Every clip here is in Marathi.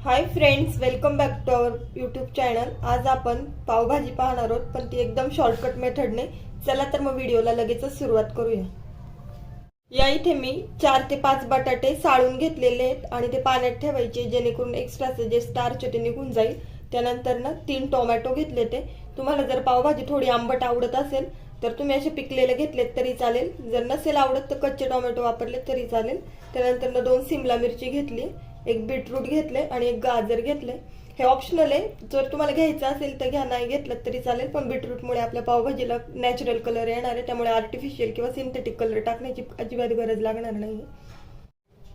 Hi friends welcome back to our YouTube channel आज आपण पावभाजी पाहणार आहोत पण ती एकदम शॉर्टकट मेथडने चला तर मग व्हिडिओला लगेचच सुरुवात करूया. या इथे मी चार ते पाच बटाटे साळून घेतलेले आहेत आणि ते पाण्यात ठेवायचे जेणेकरून एक्स्ट्राचं जे स्टार्च ते निघून जाईल. त्यानंतर ना तीन टोमॅटो घेतले ते. तुम्हाला जर पावभाजी थोडी आंबट आवडत असेल तर तुम्ही असे पिकलेले घेतलेत तरी चालेल. जर नसेल आवडत तर कच्चे टोमॅटो वापरले तरी चालेल. त्यानंतर ना दोन सिमला मिरची घेतली. एक बीटरूट घेतले आणि एक गाजर घेतले हे ऑप्शनल आहे. जर तुम्हाला घ्यायचं असेल तर घ्या नाही घेतलं तरी चालेल पण बीटरूटमुळे आपल्या पावभाजीला नॅचरल कलर येणार आहे. त्यामुळे आर्टिफिशियल किंवा सिंथेटिक कलर टाकण्याची अजिबात गरज लागणार नाही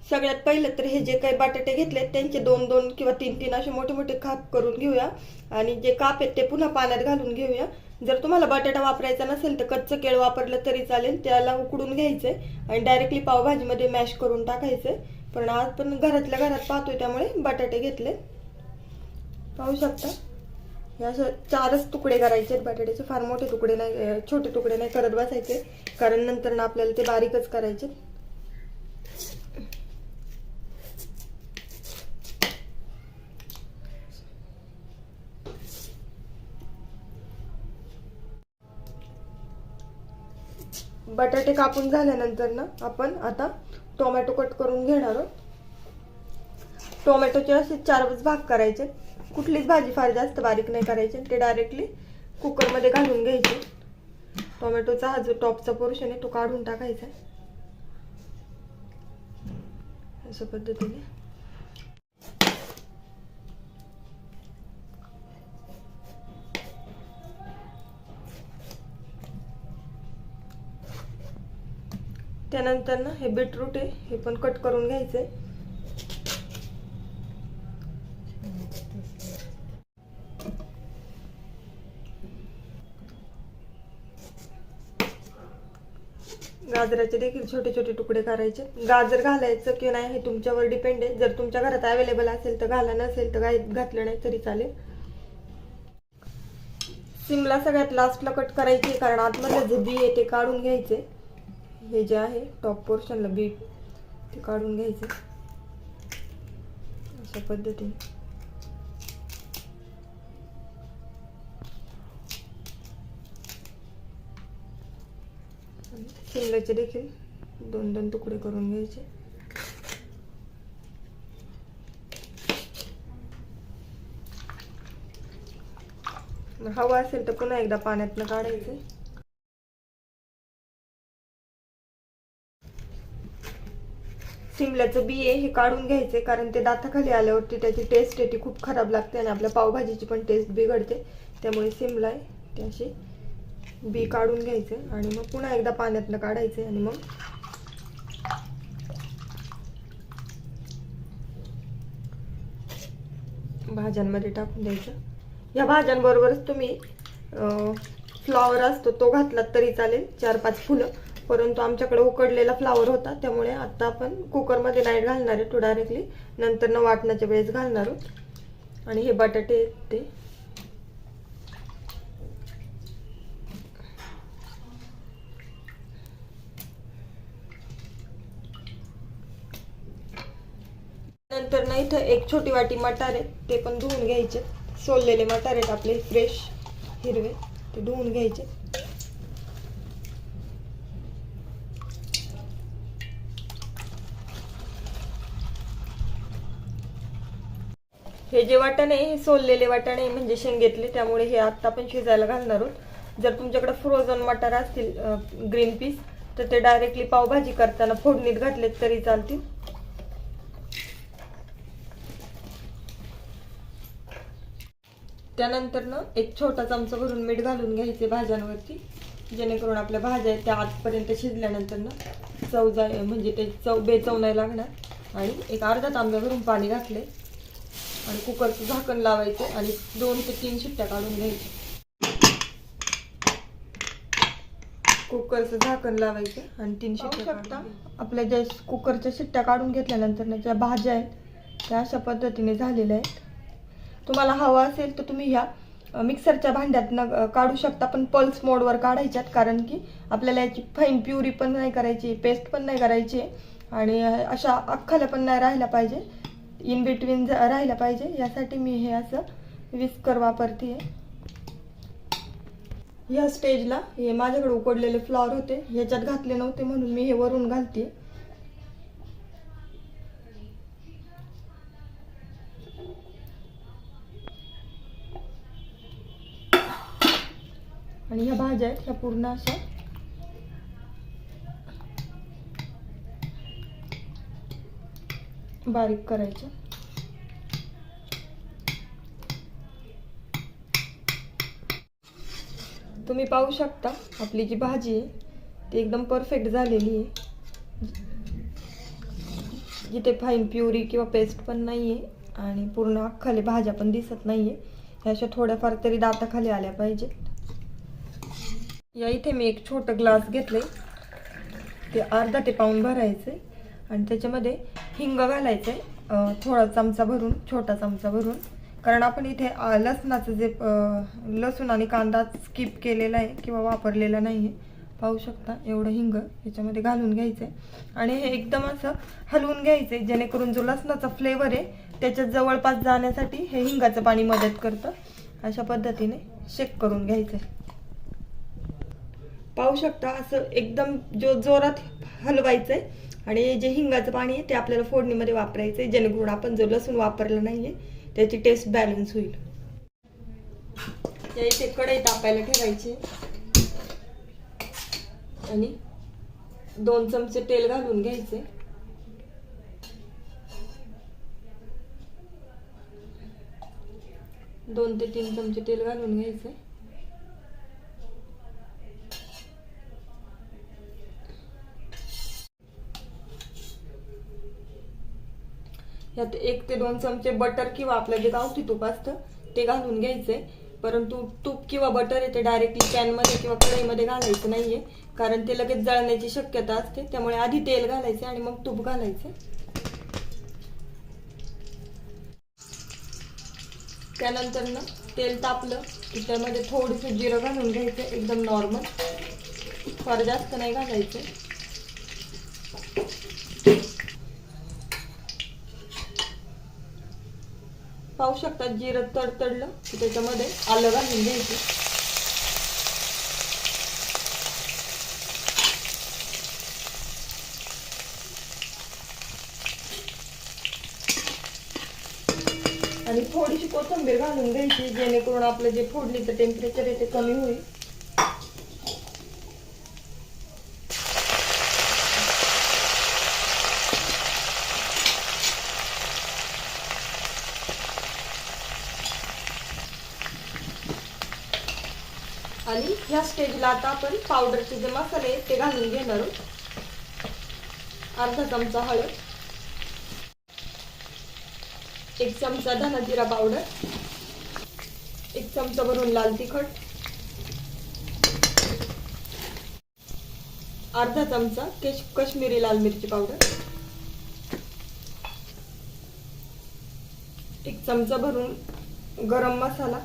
सगळ्यात पहिलं तर हे जे काही बटाटे घेतले त्यांचे दोन दोन किंवा तीन तीन असे मोठे मोठे काप करून घेऊया. आणि जे काप आहेत ते पुन्हा पाण्यात घालून घेऊया. जर तुम्हाला बटाटा वापरायचा नसेल तर कच्चं केळ वापरलं तरी चालेल. त्याला उकडून घ्यायचंय आणि डायरेक्टली पावभाजीमध्ये मॅश करून टाकायचंय. पण आज पण घरातल्या घरात पाहतोय त्यामुळे बटाटे घेतले. पाहू शकता. हे असं चारच तुकडे करायचे आहेत बटाट्याचे फार मोठे तुकडे नाही छोटे तुकडे नाही करत बसायचे. कारण नंतर ना आपल्याला ते बारीकच करायचे. बटाटे कापून झाल्यानंतर ना आपण आता टोमॅटो कट करून घेणार आहोत. टोमॅटोचे असे चारच भाग करायचे. कुठलीच भाजी फार जास्त बारीक नाही करायची. ते डायरेक्टली कुकरमध्ये घालून घ्यायचे. टोमॅटोचा हा जो टॉपचा पोर्शन आहे तो काढून टाकायचा अशा पद्धतीने. त्यानंतर ना हे बीटरूट आहे हे पण कट करून घ्यायचंय. गाजराचे देखील छोटे छोटे तुकडे करायचे. गाजर घालायचं की नाही हे तुमच्यावर डिपेंड आहे. जर तुमच्या घरात अवेलेबल असेल तर घाला नसेल तर काही घातलं नाही तरी चालेल. सिमला सगळ्यात लास्टला कट करायची कारण आतमधलं जे बी आहे ते काढून घ्यायचे. हे जे आहे टॉप पोर्शनला बीट ते काढून घ्यायचे. अशा पद्धतीने. शिमल्याचे देखील दोन दोन तुकडे करून घ्यायचे. हवा असेल तर पुन्हा एकदा पाण्यातनं काढायचे. सिमल्याचं बिये हे काढून घ्यायचे कारण ते दाताखाली आल्यावरती त्याची टेस्ट आहे ती खूप खराब लागते आणि आपल्या पावभाजीची पण टेस्ट बिघडते. त्यामुळे सिमला आहे ते बी काढून घ्यायचे आणि मग पुन्हा एकदा पाण्यातनं काढायचे आणि मग भाज्यांमध्ये टाकून द्यायचं. या भाज्यांबरोबरच तुम्ही फ्लॉवर असतो तो घातलात तरी चालेल चार पाच फुलं. परंतु आमच्याकडे उकडलेला फ्लावर होता त्यामुळे आता आपण कुकरमध्ये नाही घालणार आहे तो डायरेक्टली नंतर न वाटण्याच्या वेळेस घालणार आहोत. आणि हे बटाटे आहेत ते. नंतर ना इथं एक छोटी वाटी मटार आहेत ते पण धुवून घ्यायचे. सोललेले मटार आहेत आपले फ्रेश हिरवे ते धुवून घ्यायचे. हे जे वाटाणे आहे, हे सोललेले वाटाणे म्हणजे शेंगेतले त्यामुळे हे आत्ता आपण शिजायला घालणार आहोत. जर तुमच्याकडे फ्रोझन मटार असतील ग्रीन पीस तर ते डायरेक्टली पावभाजी करताना फोडणीत घातलेत तरी चालतील. त्यानंतर ना एक छोटा चमचा भरून मीठ घालून घ्यायचे भाज्यांवरती. जेणेकरून आपल्या भाज्या आहेत त्या आतपर्यंत शिजल्यानंतर ना चव जाय म्हणजे ते चव बेचव नाही लागणार. आणि एक अर्धा तांब्या भरून पाणी घातले आणि कुकरचं झाकण लावायचं आणि दोन ते तीन शिट्ट्या काढून घ्यायच्या. कुकरचं झाकण लावायचं आणि तीन शिट्ट्या शकता. आपल्या ज्या कुकरच्या शिट्ट्या काढून घेतल्यानंतर ना ज्या भाज्या आहेत त्या अशा पद्धतीने झालेल्या आहेत. तुम्हाला हवा असेल तर तुम्ही ह्या मिक्सरच्या भांड्यातनं अ, काढू शकता पण पल्स मोडवर काढायच्यात कारण की आपल्याला याची फाईन प्युरी पण नाही करायची पेस्ट पण नाही करायची आणि अशा अख्खाल्या पण नाही राहायला पाहिजे. इन बिटवीन राहिला पाहिजे. यासाठी मी हे असं विस्कर वापरते या स्टेजला हे माझ्याकडे उकडलेले फ्लॉवर होते. ह्याच्यात घातले नव्हते म्हणून मी हे वरून घालते आणि ह्या भाज्या आहेत ह्या पूर्ण अशा बारीक करायचं. तुम्ही पाहू शकता आपली जी भाजी आहे ती एकदम परफेक्ट झालेली आहे. जिथे फाईन प्युरी किंवा पेस्ट पण नाही आहे आणि पूर्ण अख्खाले भाज्या पण दिसत नाही आहे ह्या अशा थोड्याफार तरी दाताखाली आल्या पाहिजे या इथे मी एक छोटं ग्लास घेतले ते अर्धा ते पाऊन भरायचं आणि त्याच्यामध्ये हिंग घालायचं आहे थोडा चमचा भरून छोटा चमचा भरून. कारण आपण इथे लसणाचं जे लसूण आणि कांदा स्किप केलेला आहे किंवा वापरलेला नाही आहे पाहू शकता एवढं हिंग याच्यामध्ये घालून घ्यायचं आहे आणि हे एकदम असं हलवून घ्यायचं आहे जेणेकरून जो लसणाचा फ्लेवर आहे त्याच्यात जवळपास जाण्यासाठी हे हिंगाचं पाणी मदत करतं. अशा पद्धतीने शेक करून घ्यायचं आहे पाहू शकता असं एकदम जो जोरात हलवायचं आहे आणि जे हिंगाचं पाणी आहे ते आपल्याला फोडणीमध्ये वापरायचं आहे. जेणेकरून आपण जो लसूण वापरला आहे त्याची टेस्ट बॅलन्स होईल. या इथे कढई तापायला ठेवायची. आणि दोन चमचे तेल घालून घ्यायचे. दोन ते तीन चमचे तेल घालून घ्यायचे. ह्यात एक ते दोन चमचे बटर किंवा आपलं जे गावठी तूप असतं ते घालून घ्यायचंय. परंतु तूप किंवा बटर आहे ते डायरेक्टली पॅनमध्ये किंवा कढईमध्ये घालायचं नाहीये कारण ते लगेच जळण्याची शक्यता असते. त्यामुळे आधी तेल घालायचे आणि मग तूप घालायचं त्यानंतर ना तेल तापलं की त्यामध्ये थोडंसं जिरं घालून घ्यायचं एकदम नॉर्मल फार जास्त नाही घालायचं. पाहू शकता जिरं तडतडलं की त्याच्यामध्ये आलं घालून घ्यायचं. आणि थोडीशी कोथंबीर घालून घ्यायची जेणेकरून आपलं जे फोडणीचं टेम्परेचर आहे ते कमी होईल. आणि ह्या स्टेजला आता आपण पावडरचे जे मसाले ते घालून घेणार आहोत. अर्धा चमचा हळद. एक चमचा धना जिरा पावडर एक चमचा भरून लाल तिखट. अर्धा चमचा केश कश्मीरी लाल मिरची पावडर एक चमचा भरून गरम मसाला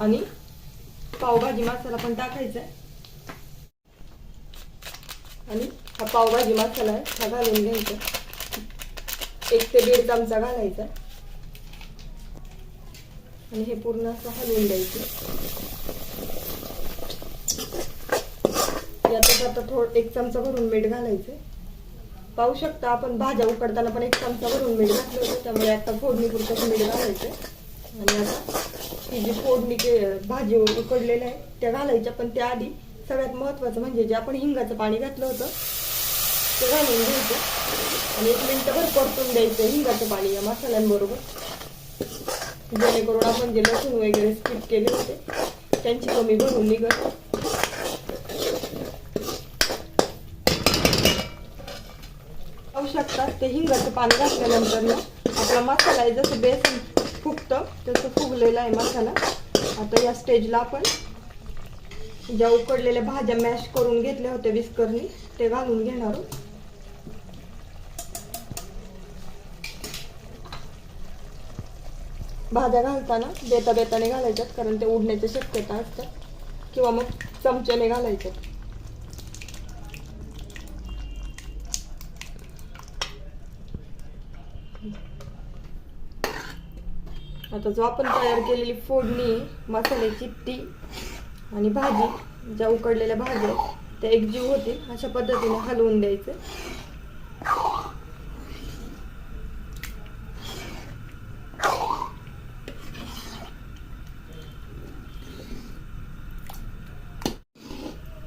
आणि पावभाजी मसाला पण टाकायचा आहे. आणि हा पावभाजी मसाला आहे हा घालून घ्यायचा एक ते दीड चमचा घालायचा आणि हे पूर्ण असं हलवून द्यायचं यातच आता थोडं एक चमचा भरून मीठ घालायचं पाहू शकता आपण भाज्या उकडताना पण एक चमचा भरून मीठ घातलं होतं त्यामुळे आता फोडणी पुरतं मीठ घालायचं आणि आता ही जी फोडणी भाजी उकडलेल्या आहे त्या घालायच्या. पण त्या आधी सगळ्यात महत्वाचं म्हणजे जे आपण हिंगाचं पाणी घातलं होतं ते घालून घ्यायचं. आणि एक मिनिटभर परतून द्यायचं हिंगाचं पाणी या मसाल्यांबरोबर. जेणेकरून आपण जे लसूण वगैरे स्किप केले होते त्यांची कमी भरून निघत शकतात ते हिंगाचं पाणी घातल्यानंतर ना आपला मसाला आहे जसं बेसन फुगतं. तसं फुगलेलं आहे मसाला. आता या स्टेजला आपण ज्या उकडलेल्या भाज्या मॅश करून घेतल्या होत्या विस्करनी ते घालून घेणार आहोत. भाज्या घालताना बेता बेताने घालायच्यात कारण ते उडण्याची शक्यता असतात किंवा मग चमच्याने घालायच्यात. आता जो आपण तयार केलेली फोडणी मसाल्याची ती आणि भाजी ज्या उकडलेल्या भाज्या त्या एकजीव होतील अशा पद्धतीने हलवून द्यायचं.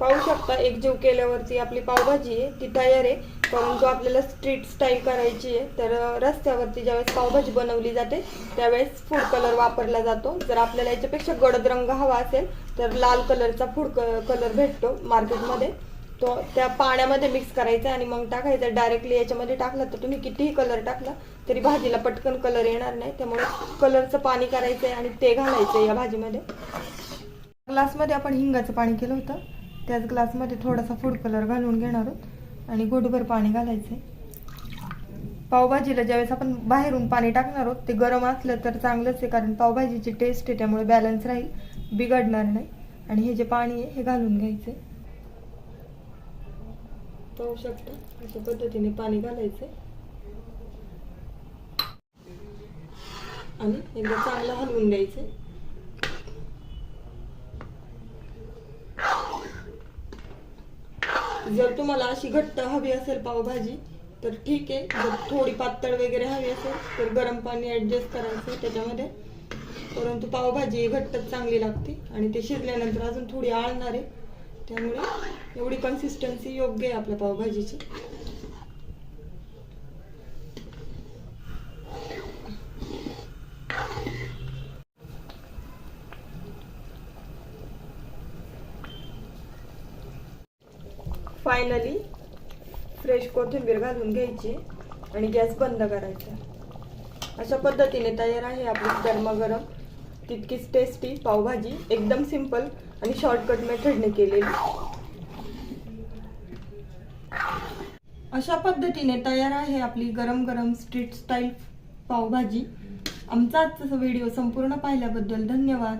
पाहू शकता एकजीव केल्यावरती आपली पावभाजी आहे ती तयार आहे. परंतु आपल्याला स्ट्रीट स्टाईल करायची आहे तर रस्त्यावरती ज्यावेळेस पावभाजी बनवली जाते त्यावेळेस फूड कलर वापरला जातो. जर आपल्याला याच्यापेक्षा गडद रंग हवा असेल तर लाल कलरचा फूड कलर भेटतो मार्केटमध्ये. तो त्या पाण्यामध्ये मिक्स करायचा आणि मग टाकायचा. डायरेक्टली याच्यामध्ये टाकला तर तुम्ही कितीही कलर टाकला तरी भाजीला पटकन कलर येणार नाही. त्यामुळे कलरचं पाणी करायचं आहे आणि ते घालायचं या भाजीमध्ये. ग्लासमध्ये आपण हिंगाचं पाणी केलं होतं. त्याच ग्लासमध्ये थोडासा फूड कलर घालून घेणार आहोत. आणि घोटभर पाणी घालायचं पावभाजीला ज्यावेळेस आपण बाहेरून पाणी टाकणार आहोत ते गरम असलं तर चांगलंच आहे कारण पावभाजीची टेस्ट आहे त्यामुळे बॅलन्स राहील बिघडणार नाही. आणि हे जे पाणी आहे हे घालून घ्यायचं पाहू शकता अशा पद्धतीने पाणी घालायचं आणि एकदा चांगलं हलवून द्यायचं जर तुम्हाला अशी घट्ट हवी असेल पावभाजी तर ठीक आहे. जर थोडी पातळ वगैरे हवी असेल तर गरम पाणी ऍडजस्ट करायचं त्याच्यामध्ये. परंतु पावभाजी घट्टच चांगली लागते आणि ते शिजल्यानंतर अजून थोडी आळणार आहे. त्यामुळे एवढी कन्सिस्टन्सी योग्य आहे आपल्या पावभाजीची. फायनली फ्रेश कोथिंबीर घालून घ्यायची आणि गॅस बंद करायचा. अशा पद्धतीने तयार आहे आपली गरमागरम तितकीच टेस्टी पावभाजी एकदम सिंपल आणि शॉर्टकट मेथडने केलेली. अशा पद्धतीने तयार आहे आपली गरम गरम स्ट्रीट स्टाईल पावभाजी. आमचा आजचा व्हिडिओ संपूर्ण पाहिल्याबद्दल धन्यवाद.